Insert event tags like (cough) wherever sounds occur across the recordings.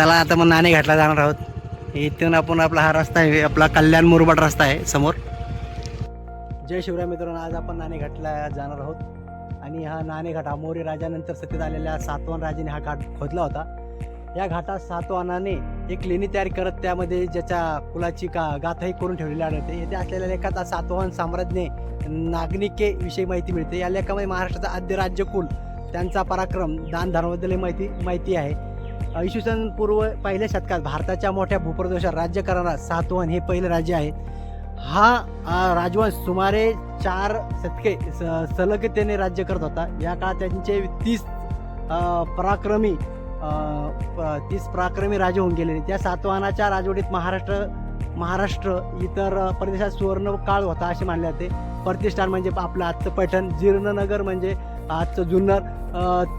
चला आता मग नाणे घाटला जाणार आहोत. इथून आपण आपला हा रस्ता आहे आपला कल्याण मुरबाड रस्ता आहे समोर. जय शिवराय मित्रांनो आज आपण नाणे घाटला जाणार आहोत. आणि हा नाणे घाट हा मौर्य राजानंतर सत्तेत आलेल्या सातवाहन राजाने हा घाट खोदला होता. या घाटात सातवाहनाने एक लेणी तयार करत त्यामध्ये ज्याच्या कुलाची का गाथाही करून ठेवलेली आढळते येथे असलेल्या लेखात सातवाहन साम्राज्ञे नागरिकेविषयी माहिती मिळते. या लेखामध्ये महाराष्ट्राचा आद्य राज्यकुल त्यांचा पराक्रम दान धर्माबद्दल माहिती माहिती आहे. इसवी सन पूर्व पहिल्या शतकात भारताच्या मोठ्या भूप्रदेशात राज्य करणारा सातवन हे पहिले राज्य आहे. हा राजवंश सुमारे चार शतके स- सलगतेने राज्य करत होता. या काळात त्यांचे तीस पराक्रमी तीस पराक्रमी राजे होऊन गेलेले त्या सातवाहनाच्या राजवटीत महाराष्ट्र महाराष्ट्र इतर प्रदेशात सुवर्ण काळ होता असे मानले जाते. प्रतिष्ठान म्हणजे आपलं आजचं पैठण जीर्णनगर म्हणजे आजचं जुन्नर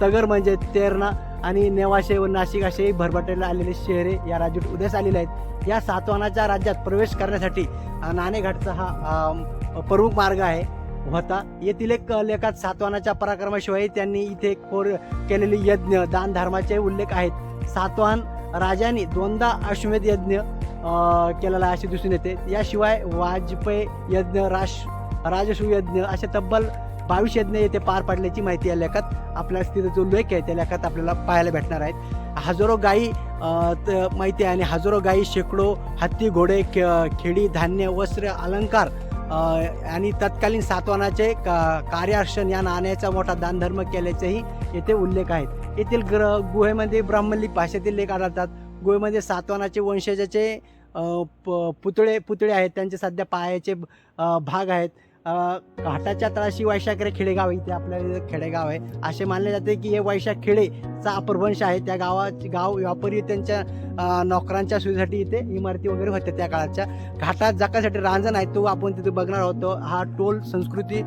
तगर म्हणजे तेरणा आणि नेवाशे व नाशिक असे भरभटेला आलेले शहरे या राज्यात उदयास आलेले आहेत. या सातवाहनाच्या राज्यात प्रवेश करण्यासाठी नाणेघाटचा हा प्रमुख मार्ग आहे होता येथील एक लेखात सातवाहनाच्या पराक्रमाशिवाय त्यांनी इथे कोर केलेले यज्ञ दान धर्माचे उल्लेख आहेत. सातवाहन राजांनी दोनदा अश्वमेध यज्ञ केलेला असे दिसून येते. याशिवाय वाजपेयी यज्ञ राश राजसू यज्ञ असे तब्बल बावीस यज्ञ येथे पार पाडल्याची माहिती या लेखात आपल्या स्थितीचा जो लेख आहे त्या लेखात आपल्याला पाहायला भेटणार आहेत. हजारो गायी माहिती आहे आणि हजारो गायी शेकडो हत्ती घोडे खे- खेडी धान्य वस्त्र अलंकार आणि तत्कालीन सातवानाचे का कार्यर्शन या नाण्याचा मोठा दानधर्म केल्याचेही येथे उल्लेख आहेत. येथील ग्र गुहेमध्ये ब्राह्मलिक भाषेतील लेख आढळतात. गुहेमध्ये सातवानाचे वंशजाचे प- पुतळे पुतळे आहेत. त्यांचे सध्या पायाचे भाग आहेत. घाटाच्या तळाशी वैशाखरे खेडेगाव इथे आपल्या इथे खेडेगाव आहे. असे मानले जाते की हे वैशाख खेडेचा अपभ्रंश आहे. त्या गावाचे गाव व्यापारी त्यांच्या नोकरांच्या सोयीसाठी इथे इमारती वगैरे होत्या त्या काळाच्या. घाटात जाण्यासाठी रांजण आहे. तो आपण तिथे बघणार होतो. हा टोल संस्कृती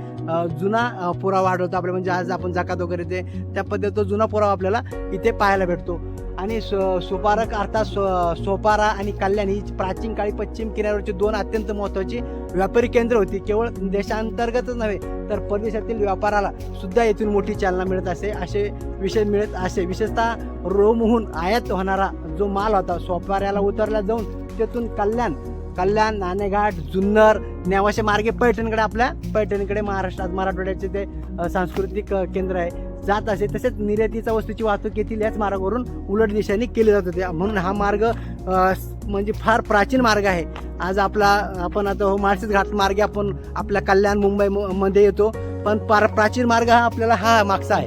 जुना पुरावा आढळतो आपल्या म्हणजे आज आपण जाकात वगैरे ते त्या पद्धतीचा जुना पुरावा आपल्याला इथे पाहायला भेटतो. आणि सो सुपारक अर्थात सो सोपारा आणि कल्याण ही प्राचीन काळी पश्चिम किनाऱ्यावरची दोन अत्यंत महत्त्वाची व्यापारी केंद्र होती. केवळ देशांतर्गतच नव्हे तर परदेशातील व्यापाराला सुद्धा येथून मोठी चालना मिळत असे असे विषय मिळत असे. विशेषतः रोमहून आयात होणारा जो माल होता सोपाऱ्याला उतरला जाऊन तेथून कल्याण कल्याण नाणेघाट जुन्नर नेवाशे मार्गे पैठणकडे आपल्या पैठणकडे महाराष्ट्रात मराठवाड्याचे ते सांस्कृतिक केंद्र आहे. जात असे तसेच निर्यातीचा वस्तूची वाहतूक येथील याच मार्गावरून उलट दिशेने केली जात होते. म्हणून हा मार्ग म्हणजे फार प्राचीन मार्ग आहे. आज आपला आपण आता हो माळशेज घाट मार्गे आपण आपल्या कल्याण मुंबई म- मध्ये येतो. पण पार प्राचीन मार्ग हा आपल्याला हा मागचा आहे.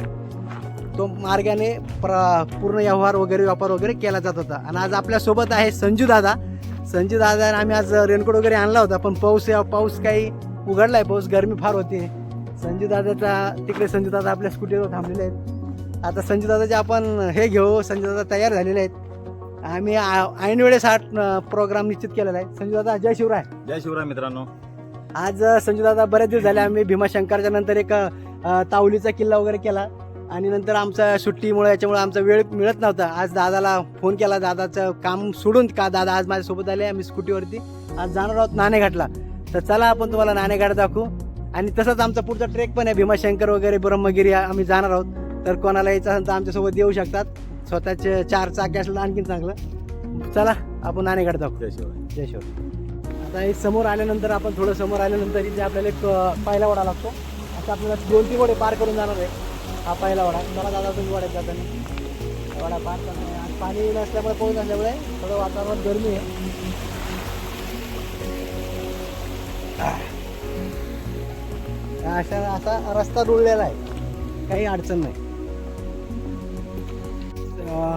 तो मार्गाने प्र पूर्ण व्यवहार वगैरे व्यापार वगैरे केला जात होता. आणि आज आपल्यासोबत आहे संजू दादा. संजू दादा आम्ही आज रेनकोट वगैरे आणला होता पण पाऊस या पाऊस काही उघडला आहे पाऊस गरमी फार होती. संजू दादाचा तिकडे संजू दादा आपल्या स्कूटीवर थांबलेले आहेत. आता संजू दादाचे आपण हे घेऊ. संजू दादा तयार झालेले आहेत. आम्ही ऐन वेळेस हा प्रोग्राम निश्चित केलेला आहे. संजू दादा जय शिवराय. जय शिवराय मित्रांनो. आज अ, संजू दादा बरेच दिवस झाले आम्ही भीमाशंकरच्या नंतर एक तावलीचा किल्ला वगैरे केला. आणि नंतर आमचा सुट्टीमुळे याच्यामुळे आमचा वेळ मिळत नव्हता. आज दादाला फोन केला. दादाचं काम सोडून का दादा आज माझ्यासोबत आले आम्ही स्कूटीवरती. आज जाणार आहोत नाणेघाटला. तर चला आपण तुम्हाला नाणेघाट दाखवू. आणि तसंच आमचा पुढचा ट्रेक पण आहे. भीमाशंकर वगैरे ब्रह्मगिरी आम्ही जाणार आहोत. तर कोणाला यायचं असेल तर आमच्यासोबत येऊ शकतात. स्वतःचे चार चाकी असलं आणखीन चांगलं. चला आपण नाणेघाट दाखवू जय शिवराय. जय शिव आता हे समोर आल्यानंतर आपण थोडं समोर आल्यानंतर इथे आपल्याला एक पहिला वडा लागतो. आता आपल्याला दोन तीन वडे पार करून जाणार आहे. हा पहिला वडा. मला दादा तुम्ही वड्यात जाताना वडा पार करणार पाणी नसल्यामुळे पाऊस नसल्यामुळे थोडं वातावरण गरमी आहे. अशा असा रस्ता रुळलेला आहे. काही अडचण नाही.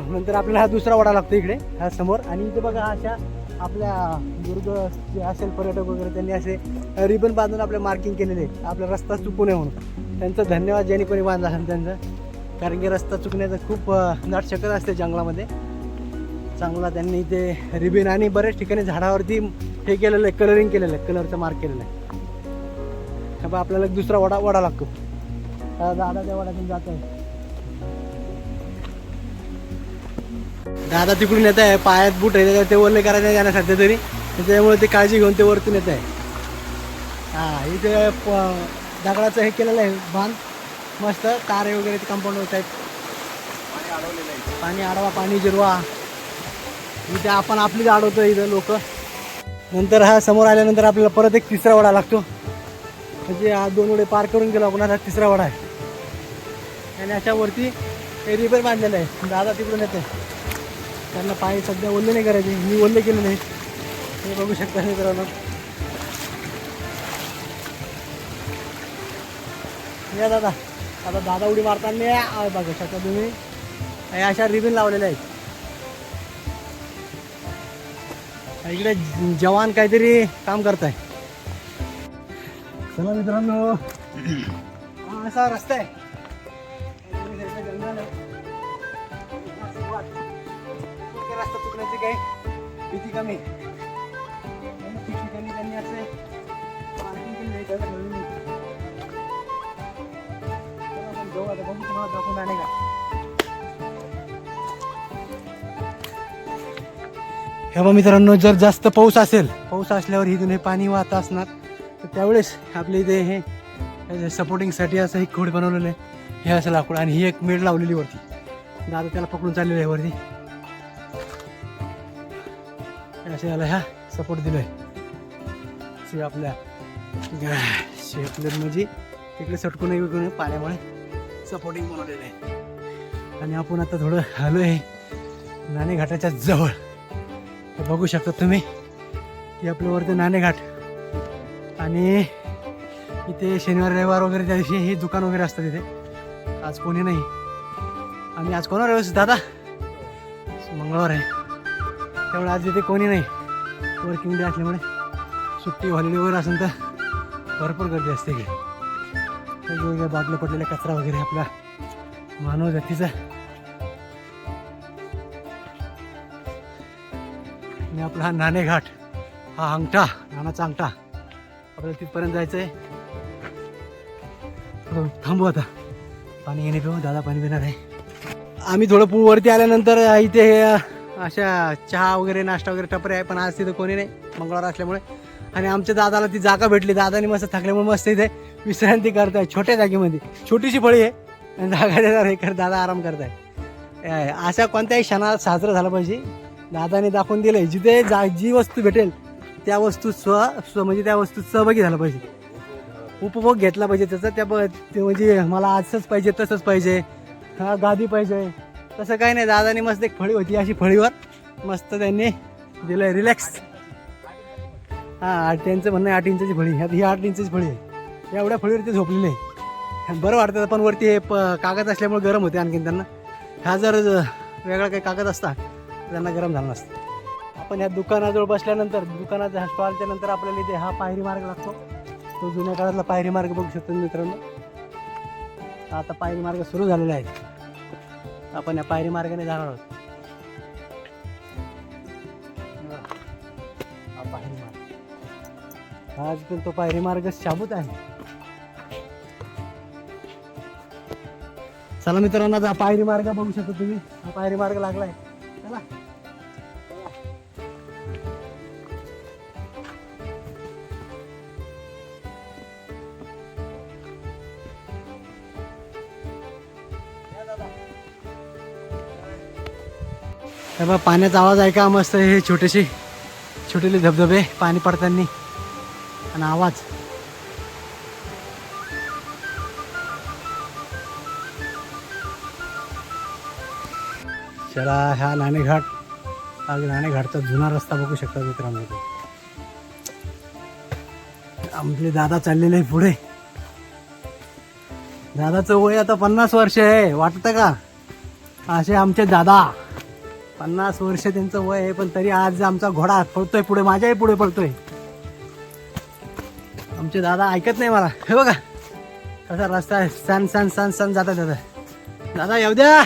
नंतर आपल्याला हा दुसरा वडा लागतो इकडे हा समोर. आणि इथे बघा अशा आपल्या दुर्ग जे असेल पर्यटक वगैरे त्यांनी असे रिबन बांधून आपले मार्किंग केलेले आहे आपला रस्ता चुकू नये म्हणून. त्यांचं धन्यवाद ज्यांनी कोणी बांधला असेल त्यांचं. कारण की रस्ता चुकण्याचं खूप नाट शकत असते जंगलामध्ये. चांगला त्यांनी इथे रिबिन आणि बऱ्याच ठिकाणी झाडावरती हे केलेलं आहे कलरिंग केलेलं आहे कलरचं मार्क केलेलं आहे. बा आपल्याला दुसरा वडा वडा लागतो. दादा त्या वडातून जात आहे दादा तिकडून येत आहे पायात बूट आहे ते वरले करायचे नाही त्यांना सध्या तरी. त्याच्यामुळे ते काळजी घेऊन ते वरतून येत आहे. हा इथे प- दगडाचं हे केलेलं आहे बांध. मस्त तारे वगैरे ते कंपाऊंड होत आहेत. पाणी आडवा पाणी जिरवा. इथे आपण आपलीच अडवतो इथं लोक. नंतर हा समोर आल्यानंतर आपल्याला परत एक तिसरा वडा लागतो. म्हणजे हा दोन वडे पार करून गेलो आपण आता तिसरा वडा आहे. आणि याच्यावरती हे रिपेअर बांधलेलं आहे. दादा तिकडून येते त्यांना पाय सध्या ओल्ले नाही करायचे. मी ओल्ले केले नाही. हे बघू शकता मित्रांनो. या दादा. आता दादा उडी मारताना बघू शकता तुम्ही. अशा रिबिन लावलेल्या आहेत. इकडे जवान काहीतरी काम करताय. चला मित्रांनो. असा रस्ता आहे. काही किती कमी. ठिकाणी त्यांनी असे parking केलेलं आहे, त्याला घालून आपण जाऊ आता. बघू तुम्हाला दाखवून आणि का? हे बघा मित्रांनो जर जास्त पाऊस असेल पाऊस असल्यावर इथून हे पाणी वाहत असणार. तर त्यावेळेस आपल्या इथे हे सपोर्टिंगसाठी असं एक खोड बनवलेलं आहे. हे असं लाकूड आणि ही एक मेड लावलेली वरती. दादा त्याला पकडून चाललेलं आहे वरती. हे असे याला ह्या सपोर्ट दिलोय? शे आपल्या शेपलेट म्हणजे तिकडे सटकून विकून पाण्यामुळे सपोर्टिंग बनवलेलं आहे. आणि आपण आता थोडं आलो आहे नाणेघाटाच्या जवळ. बघू शकता तुम्ही की आपल्यावरती नाणेघाट आणि इथे शनिवार रविवार वगैरे त्या दिवशी हे दुकान वगैरे असतं तिथे. आज कोणी नाही. आणि आज कोणावर व्यवस्थित दादा? मंगळवार आहे. त्यामुळे आज इथे कोणी नाही. वर्किंग डे असल्यामुळे सुट्टी हॉलिडेवर वगैरे असेल तर भरपूर गर्दी असते की वेगवेगळ्या बाजूला पडलेला कचरा वगैरे आपला मानव जातीचा. आणि आपला हा नाणेघाट हा अंगठा नानाचा अंगठा आपल्याला तिथपर्यंत जायचं आहे थांबू आता. पाणी येणे पिऊ दादा पाणी पिणार आहे. आम्ही थोडं पू वरती आल्यानंतर इथे हे अशा चहा वगैरे नाश्ता वगैरे टपरे आहे पण आज तिथं कोणी नाही मंगळवार असल्यामुळे. आणि आमच्या दादाला ती जागा भेटली. दादानी मस्त थकल्यामुळे मस्त इथे विश्रांती करताय छोट्या जागेमध्ये. छोटीशी फळी आहे आणि जागा देणार हे कर दादा आराम करताय. ए, अशा कोणत्याही क्षणात साजरं झालं पाहिजे. दादाने दाखवून दिलंय जिथे जा जी वस्तू भेटेल त्या वस्तू स्व स्व म्हणजे त्या वस्तू सहभागी झाला पाहिजे. उपभोग घेतला पाहिजे त्याचा त्या ते म्हणजे मला आजच पाहिजे तसंच पाहिजे. हा गादी पाहिजे. तसं काही नाही दादाने मस्त एक फळी होती अशी फळीवर. मस्त त्यांनी दिलंय रिलॅक्स हा आठ त्यांचं म्हणणं आहे आठ इंचाची फळी. ह्यात ही आठ इंचाची फळी आहे. एवढ्या फळीवर ते नाही बरं वाटतं पण वरती हे प कागद असल्यामुळे गरम होते आणखीन त्यांना. हा जर वेगळा काही कागद असता त्यांना गरम झाला नसतं. आपण ह्या दुकानाजवळ बसल्यानंतर दुकानात स्टॉलच्यानंतर स्टॉलच्या नंतर आपल्याला इथे हा पायरी मार्ग लागतो. तो जुन्या काळातला पायरी मार्ग बघू शकतो मित्रांनो. आता पायरी मार्ग सुरू झालेला आहे. आपण या पायरी मार्गाने जाणार आहोत. हा पायरी मार्ग. आज पण तो पायरी मार्ग शाबूत आहे. चला मित्रांनो आता पायरी मार्ग बघू शकतो तुम्ही. हा पायरी मार्ग लागलाय. बा पाण्याचा आवाज ऐका मस्त हे छोटेसे छोटेले धबधबे पाणी पडताना. आणि आवाज. चला ह्या नाणेघाट हा नाणेघाटचा जुना रस्ता बघू शकता मित्रांनो. आमचे दादा चाललेले पुढे. दादाचं वय आता पन्नास वर्ष आहे वाटतं का? असे आमचे दादा. पन्नास वर्ष त्यांचं वय आहे पण तरी आज आमचा घोडा पळतोय पुढे माझ्याही पुढे पळतोय. आमचे दादा ऐकत नाही मला. हे बघा. कसा रस्ता आहे. सन सन सन सन जाता दादा. दादा येऊ द्या.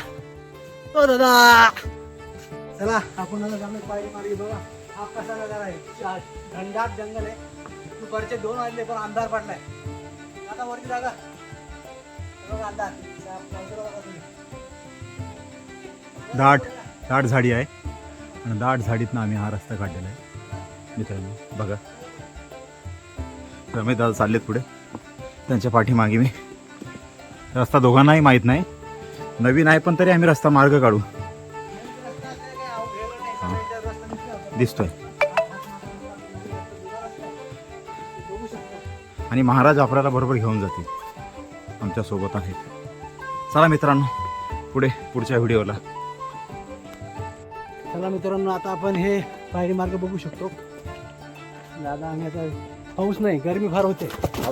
ओ दादा. चला आपण आता पायरी मार्गी बघा. हा कसा नजारा आहे. घंडात जंगल आहे. दुपारचे दोन वाजले पण अंधार पडलाय. दादा वरती जागा बघा अंधार. दाट. दाट झाडी आहे. आणि दाट झाडीतनं आम्ही हा रस्ता काढलेला आहे. मित्रांनो बघा. रमेश दादा चाललेत पुढे. त्यांच्या पाठीमागे मी. रस्ता दोघांनाही माहीत नाही. नवीन आहे पण तरी आम्ही रस्ता मार्ग काढू. दिसतोय. आणि महाराज आपल्याला बरोबर घेऊन जातील. आमच्यासोबत आहेत. चला मित्रांनो पुढे पुढच्या व्हिडिओला. बघा मित्रांनो आता आपण हे पायरी मार्ग बघू शकतो. दादा आम्ही आता पाऊस नाही गरमी फार होते.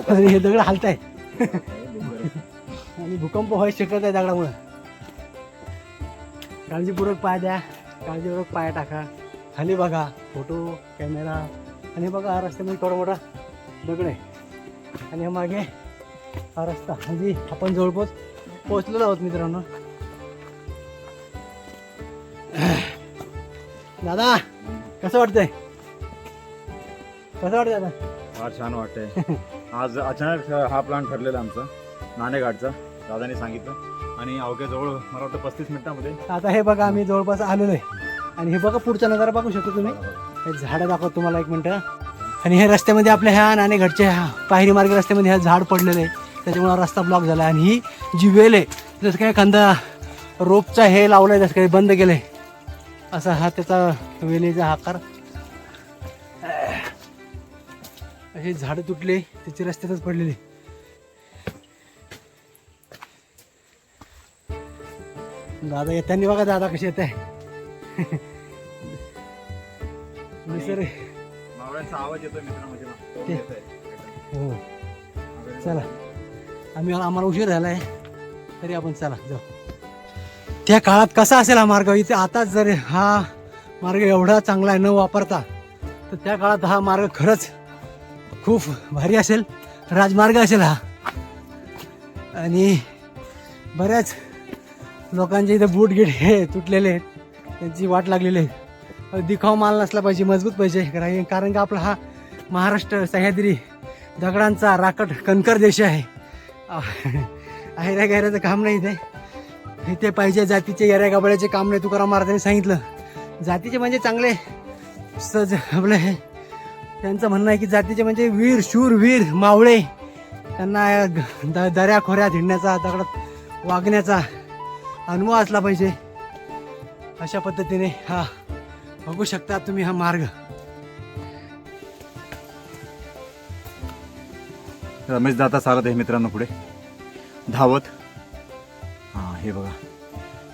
आणि हे दगड हालत आहे आणि भूकंप व्हायची शक्यता आहे दगडामुळे. काळजीपूर्वक पाय द्या काळजीपूर्वक पाय टाका. खाली बघा फोटो कॅमेरा. आणि बघा हा रस्त्यामध्ये म्हणजे थोडा मोठा दगड आहे. आणि हा मागे हा रस्ता. म्हणजे आपण जवळपास पोहोचलेलो आहोत मित्रांनो. दादा कसं वाटतंय? कसं वाटतंय दादा फार छान वाटतंय. आज अचानक हा प्लॅन ठरलेला आमचा नाणेघाटचा दादाने सांगितलं. आणि अवघ्या जवळ मला वाटतं पस्तीस मिनिटामध्ये. आता हे बघा आम्ही जवळपास आलेलो आहे आणि हे बघा पुढचा नजारा बघू शकतो तुम्ही. हे झाडं दाखवतो तुम्हाला एक मिनटं. आणि हे रस्त्यामध्ये आपल्या ह्या नाणेघाटच्या ह्या पायरी मार्ग रस्त्यामध्ये ह्या झाड पडलेलं आहे. त्याच्यामुळे रस्ता ब्लॉक झाला. आणि ही जी वेल आहे जसं काय एखादा रोपचा हे लावलाय जसं काही बंद केलंय असा हा त्याचा वेलीचा आकार. अशी झाडं तुटले त्याची रस्त्यातच पडलेली. दादा येताना बघा दादा कशी येत आहे निसर्ग आवाज हो. चला. आम्ही आम्हाला उशीर झाला आहे तरी आपण चला जाऊ. त्या काळात कसा असेल हा मार्ग? इथे आता जर हा मार्ग एवढा चांगला आहे न वापरता तर त्या काळात हा मार्ग खरंच खूप भारी असेल राजमार्ग असेल हा. आणि बऱ्याच लोकांचे इथे बूट गिट हे तुटलेले आहेत त्यांची वाट लागलेली आहे. दिखाव माल नसला पाहिजे मजबूत पाहिजे कारण कारण की आपला हा महाराष्ट्र सह्याद्री दगडांचा राकट कणकर देश आहे. (laughs) आहे गैऱ्याचं काम नाही इथे. इथे पाहिजे जातीचे येऱ्या गाबड्याचे काम नाही तुकाराम महाराजांनी सांगितलं. जातीचे म्हणजे चांगले सज आपले. हे त्यांचं म्हणणं आहे की जातीचे म्हणजे वीर शूर वीर मावळे. त्यांना द दऱ्या खोऱ्या हिंडण्याचा दगडात वागण्याचा अनुभव असला पाहिजे. अशा पद्धतीने हा बघू शकता तुम्ही हा मार्ग. रमेश दादा चालत आहे मित्रांनो पुढे. धावत. हां हे बघा.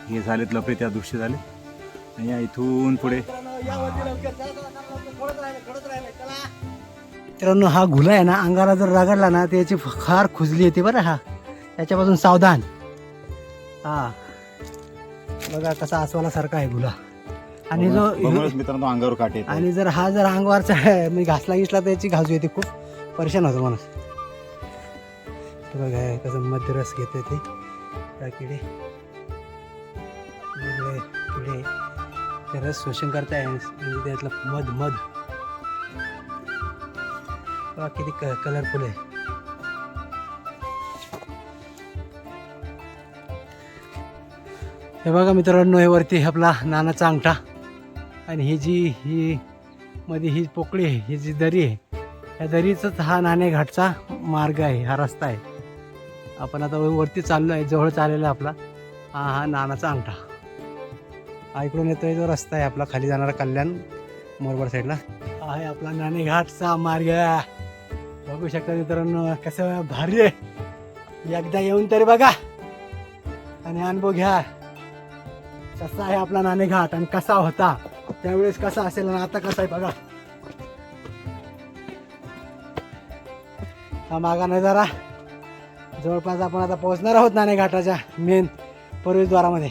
हे झालेत लपे त्या दृश्य झाले आणि या इथून पुढे. मित्रांनो हा घुला आहे ना अंगाला जर रगडला ना त्याची फार खुजली येते बरं हा. त्याच्यापासून सावधान. हा. बघा कसा आसवाला सारखा आहे घुला आणि जो मित्रांनो अंगावर काटे. आणि जर हा जर अंगावरचा (laughs) आहे, म्हणजे घासला गिसला तर याची घासू येते खूप. परेशान होतो माणूस. बघा कसं मध्य रस घेते ते. त्या किडे वेगळे किडे रस शोषण करताय म्हणजे त्यातलं मध मध. किती किती कलरफुल आहे. हे बघा मित्रांनो हे वरती आपला नानाचा अंगठा. आणि ही जी ही मध्ये ही पोकळी आहे ही जी दरी आहे या दरीचाच हा नाणेघाटचा मार्ग आहे हा रस्ता आहे. आपण आता वरती चाललो आहे जवळ चाललेला आहे आपला. हा हा नानाचा अंगठा. हा इकडून येतोय जो रस्ता आहे आपला खाली जाणारा कल्याण मोरबड साईडला हा आहे आपला नाणेघाटचा मार्ग. बघू शकता मित्रांनो कसं भारी आहे. एकदा येऊन तरी बघा आणि अनुभव घ्या. कसा आहे आपला नाणेघाट आणि कसा होता? त्यावेळेस कसा असेल आणि आता कसा आहे बघा. हा मागा नजारा जवळपास आपण आता पोहोचणार आहोत नाणेघाटाच्या मेन प्रवेशद्वारामध्ये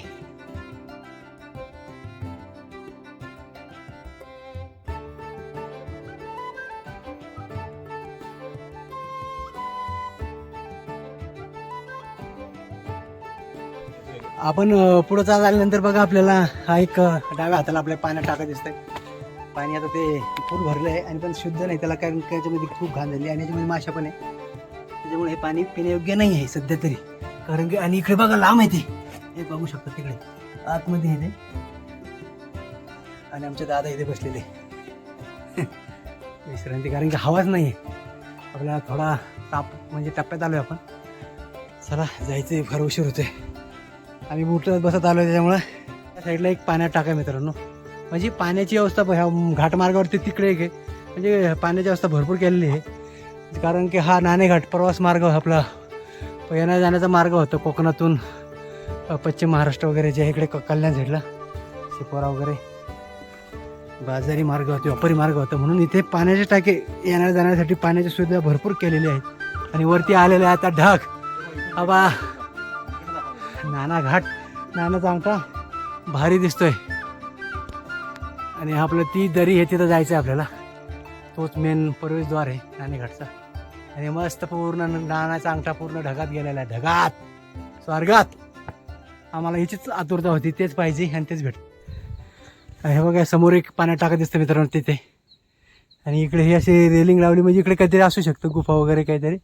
आपण पुढं चाल आल्यानंतर बघा आपल्याला हा एक डाव्या हाताला आपल्या पाण्यात टाका दिसतंय. पाणी आता ते खूप भरलं आहे आणि पण शुद्ध नाही. त्याला कारण त्याच्यामध्ये खूप घाण झाली आणि याच्यामध्ये माशा पण आहे. त्याच्यामुळे हे पाणी पिण्यायोग्य नाही आहे सध्या तरी. कारण की आणि इकडे बघा लांब आहे ते. हे बघू शकता तिकडे. आतमध्ये आहे ते. आणि आमचे दादा इथे बसलेले. (laughs) विश्रांती कारण की हवाच नाही आहे आपल्याला थोडा ताप म्हणजे टप्प्यात आलो आहे आपण. चला जायचं फार उशीर होते आम्ही बुटत बसत आलो त्याच्यामुळं. त्या साईडला एक पाण्यात टाका मित्रांनो. म्हणजे पाण्याची व्यवस्था ह्या घाटमार्गावरती तिकडे एक आहे. म्हणजे पाण्याची व्यवस्था भरपूर केलेली आहे. कारण की हा नाणेघाट प्रवास मार्ग आपला येण्या जाण्याचा मार्ग होता कोकणातून पश्चिम महाराष्ट्र वगैरे जे इकडे क- कल्याण झेडला शिपोरा वगैरे. बाजारी मार्ग होते व्यापारी मार्ग होता म्हणून इथे पाण्याचे टाके येण्या जाण्यासाठी पाण्याची सुविधा भरपूर केलेली आहे. आणि वरती आलेले आहे आता ढग. आबा नाना घाट नानाचा आमटा भारी दिसतोय. आणि आपलं ती दरी आहे तिथं जायचं आहे आपल्याला. तोच मेन प्रवेशद्वार आहे नाणेघाटचा आणि मस्त पूर्ण नानाचा अंगठा पूर्ण ढगात गेलेला आहे. ढगात! स्वर्गात! आम्हाला याचीच आतुरता होती. तेच पाहिजे आणि तेच भेट. हे बघा समोर एक पाण्यात टाकत दिसतं मित्रांनो तिथे. आणि इकडे ही अशी रेलिंग लावली म्हणजे इकडे काहीतरी असू शकतं गुफा वगैरे काहीतरी.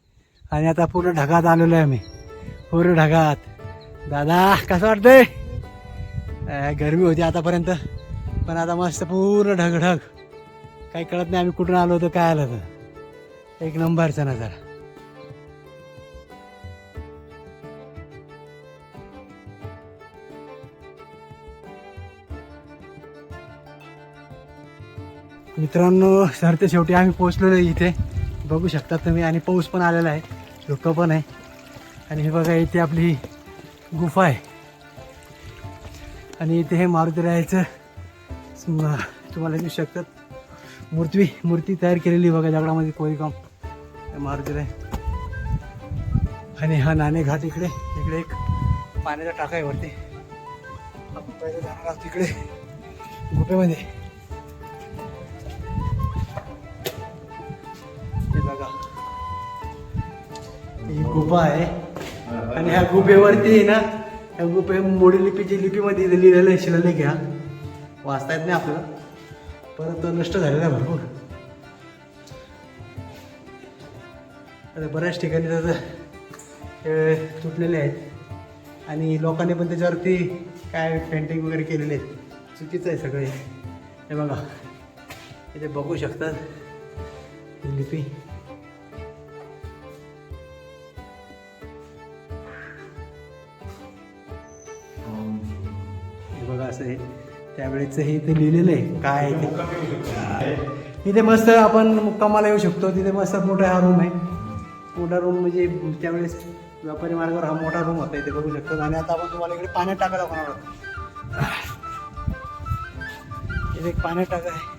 आणि आता पूर्ण ढगात आलेलो आहे आम्ही. पूर्ण ढगात. दादा कसं वाटतंय? गरमी होती आतापर्यंत. पण आता मस्त पूर्ण ढग ढग काही कळत नाही आम्ही कुठून आलो होतो काय आलं तर एक नंबरचा नजारा मित्रांनो सर ते शेवटी आम्ही पोहोचलेलो इथे. बघू शकता तुम्ही आणि पाऊस पण आलेला आहे. धुकं पण आहे. आणि हे बघा इथे आपली गुफा आहे. आणि इथे हे मारुती रायचं तुम्हाला येऊ शकतात. मूर्ती मूर्ती तयार केलेली बघा दगडामध्ये कोरीकाम मारुतीला आणि हा नाणे घाट इकडे इकडे एक पाण्याचा टाका आहे वरती. आपण पहिले जाणार आहोत तिकडे गुफेमध्ये हे बघा. ही गुफा आहे. आणि ह्या गुफेवरती आहे ना ह्या गुफे मोडी लिपीची लिपीमध्ये लिहिलेलं आहे शिलालेख घ्या वाचता येत नाही आपल्याला. परत नष्ट झालेला भरपूर. आता बऱ्याच ठिकाणी त्याचं हे तुटलेले आहेत. आणि लोकांनी पण त्याच्यावरती काय पेंटिंग वगैरे केलेले आहेत. चुकीचं आहे सगळे हे. बघा. इथे बघू शकतात ही लिपी. हे बघा असं आहे त्यावेळेचं हे इथे लिहिलेलं आहे. काय आहे ते? इथे मस्त आपण मुक्कामाला येऊ शकतो. तिथे मस्त मोठा हा रूम आहे. मोठा रूम म्हणजे त्यावेळेस व्यापारी मार्गावर हा मोठा रूम होता. इथे बघू शकतो. आणि आता आपण तुम्हाला इकडे पाण्यात टाका दाखवणार आहोत. इथे एक पाण्यात टाका आहे.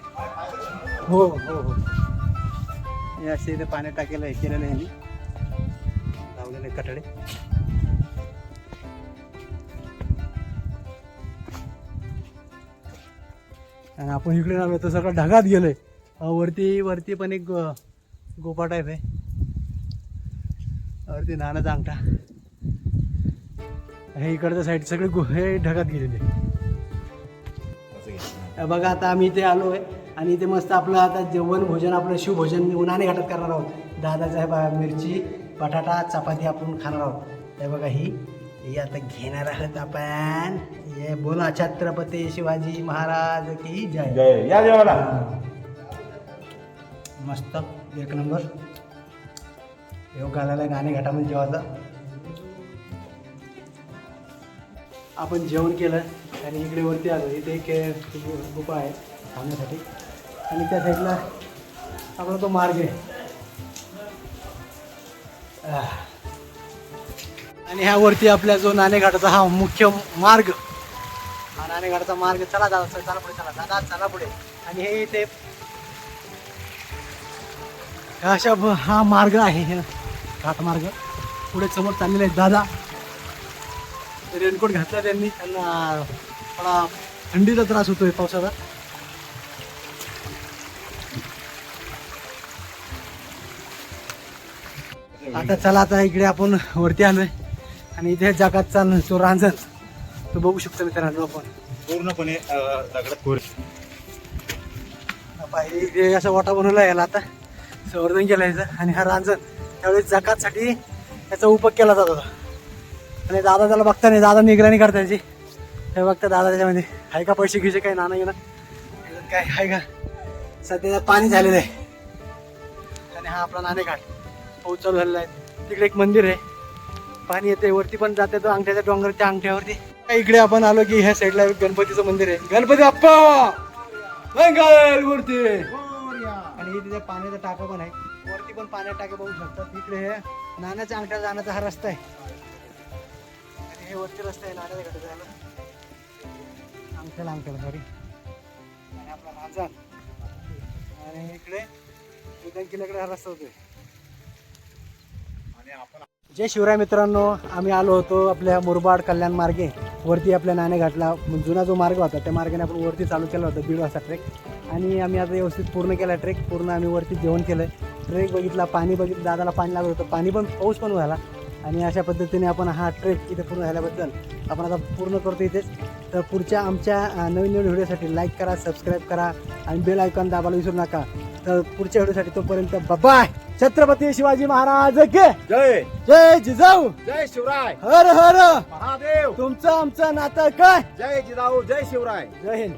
हो हो हो. हे असे इथे पाण्यात टाकेलं आहे केलेलं आहे लावलेले कटडे. आणि आपण इकडे आलो तर सगळं ढगात गेलो आहे वरती वरती पण एक गो- गोपा टाईप आहे. वरती नानाचा अंगठा. हे इकडच्या साईड सगळे गो हे ढगात गेलेले. बघा आता आम्ही इथे आलो आहे आणि इथे मस्त आपलं आता जेवण भोजन आपलं शिवभोजन उन्हाने घाटात करणार आहोत. दादाचा मिरची बटाटा चपाती आपण खाणार आहोत. हे बघा ही ही आता घेणार आहोत आपण. हे बोला छत्रपती शिवाजी महाराज की जय. जय. या देवाला. मस्त. एक नंबर. योग घालायला गाणे घाटामध्ये जेवायचा. आपण जेवण केलं आणि इकडे वरती आलो. इथे एक गुफा आहे थांबण्यासाठी. आणि त्या साईडला आपला तो मार्ग आह. आणि ह्यावरती आपल्या जो नाणेघाटाचा हा मुख्य मार्ग हा नाणेघाटाचा मार्ग चला दादा चला चला पुढे चला. दादा चला पुढे. आणि हे इथे अशा हा मार्ग आहे हे घाट मार्ग. पुढे समोर चाललेले आहेत दादा. रेनकोट घातला त्यांनी. त्यांना थोडा थंडीचा त्रास होतोय पावसाचा. आता चला आता इकडे आपण वरती आलोय. आणि इथे जगात चालू तो रांजण. तो बघू शकतो मित्रांनो आपण. पूर्णपणे अं, दगडात कोर असा वाटा बनवला याला आता. संवर्धन केलं याचं. आणि हा रांजण. त्यावेळेस जकातसाठी याचा उपयोग केला जात होता. आणि दादा त्याला बघता नाही. दादा निगराणी करता याची. हे बघता दादा त्याच्यामध्ये. आहे का पैसे घ्यायचे काय? नाना घेणं काय आहे का? सध्या त्यात पाणी झालेलं आहे. आणि हा आपला नाणे घाट पाऊस चालू झालेला आहे. तिकडे एक मंदिर आहे. पाणी येते वरती पण जाते तो अंगठ्याच्या डोंगरच्या अंगठ्यावरती. इकडे आपण आलो की ह्या साईडला एक गणपतीचं मंदिर आहे. गणपती बाप्पा! मंगल मूर्ती! आणि हे तिथे पाण्याचा टाका पण आहे. वरती पण पाण्यात टाके बघू शकतात. इकडे हे नाण्याच्या अंगठ्याला जाण्याचा हा रस्ता आहे. आणि हे वरती रस्ता आहे नाण्याच्या घाटात जायला. अंगठ्याला अंगठ्याला सॉरी आणि आपला राजा आणि इकडे किल्ल्याकडे हा रस्ता होतोय. जय शिवराय मित्रांनो आम्ही आलो होतो आपल्या मुरबाड कल्याण मार्गे. वरती आपल्या नाणेघाटला जुना जो मार्ग होता त्या मार्गाने आपण वरती चालू केला होता दीड वाजता ट्रेक आणि आम्ही आता व्यवस्थित पूर्ण केला ट्रेक पूर्ण आम्ही वरती जेवण केलं. ट्रेक बघितला पाणी बघितलं दादाला पाणी लागलं होतं पाणी पण पाऊस पण झाला आणि अशा पद्धतीने आपण हा ट्रेक इथे पूर्ण झाल्याबद्दल आपण आता पूर्ण करतो इथेच. तर पुढच्या आमच्या नवीन नवीन व्हिडिओसाठी लाईक करा सबस्क्राईब करा आणि बेल आयकॉन दाबायला विसरू नका. तर पुढच्या व्हिडिओसाठी तोपर्यंत बाय छत्रपती शिवाजी महाराज के जय. जय जिजाऊ. जय शिवराय. हर हर. महादेव. तुमचं आमचं नातं काय? जय जिजाऊ जय शिवराय. जय हिंद.